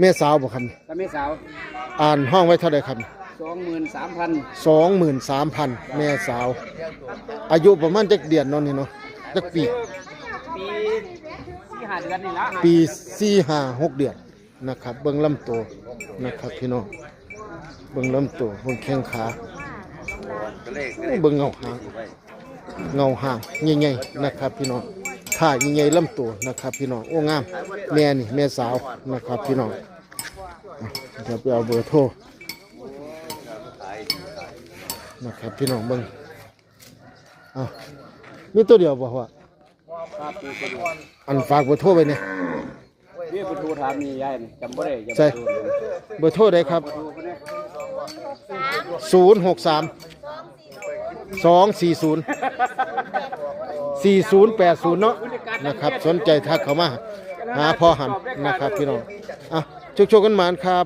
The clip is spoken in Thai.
แม่สาวบ่ครับถ้าไม่สาวอ่านห้องไว้เท่าใดครับสองหมื่นสามพันสองหมื่นสามพันแม่สาว อายุประมาณจักเดือนเนาะนี่เนาะจักปี ปีสี่ห้าเดือนนี่ละปีสี่ห้าหกเดือนนะครับ เบิ่งลำตัวนะครับพี่น้องเบิ่งลำตัวเบิ่งแข้งขาโอ้เบิ่งเงาหางเงาหางใหญ่ๆนะครับพี่น้อง ท่าใหญ่ๆลำตัวนะครับ พี่น้อง โอ้งาม แม่นี่แม่สาวนะครับ พี่น้องอะเดี๋ยวไปเอาเบอร์โทรนะครับพี่น้องเบิ่งอะมีตัวเดียวบ่ว่าครับปีกระดูกอันฝากเบอร์โทรไปเนี่ยนี่เป็นทูถามนี่ยายนี่จำบ่ได้จำใช่บ่ได้เบอร์โทรได้ครับดูคนนี้0 6 3 2 4 0 4 0 8 0 เนาะนะครับ สนใจทักเข้ามา หาพ่อหันนะครับพี่น้องอะโชุกๆกันหมานครับ